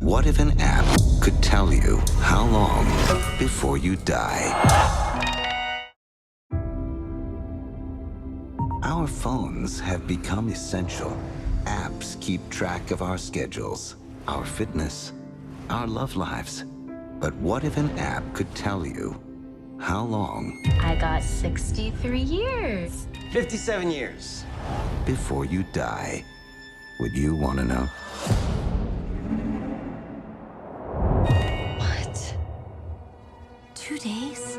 What if an app could tell you how long before you die? Our phones have become essential. Apps keep track of our schedules, our fitness, our love lives. But what if an app could tell you how long I got 63 years. 57 years. before you die? Would you want to know? Two days?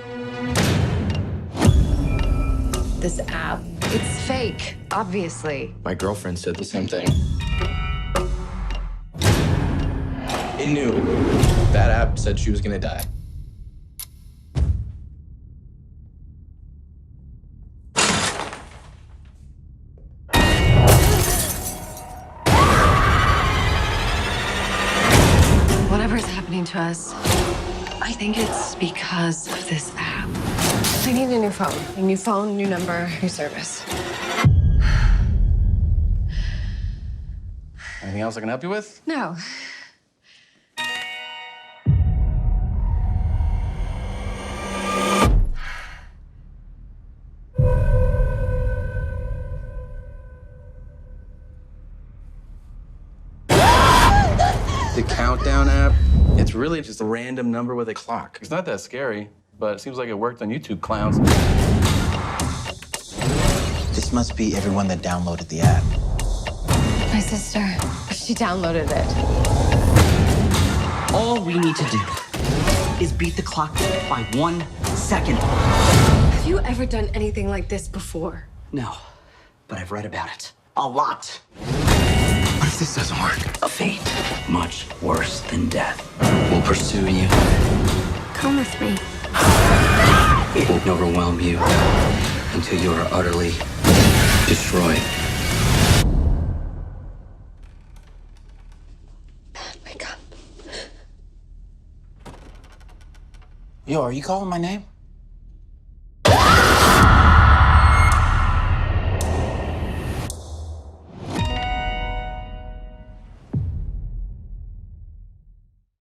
This app, it's fake, obviously. My girlfriend said the same thing. It knew. That app said she was gonna die. Whatever's happening to us, I think it's because of this app. I need a new phone. A new phone, new number, new service. Anything else I can help you with? No. The countdown app. It's really just a random number with a clock. It's not that scary, but it seems like it worked on YouTube clowns. This must be everyone that downloaded the app. My sister, she downloaded it. All we need to do is beat the clock by one second. Have you ever done anything like this before? No, but I've read about it. A lot. What if this doesn't work? A fate much worse than death will pursue you. Come with me. It will overwhelm you until you are utterly destroyed. Wake up. Yo, are you calling my name?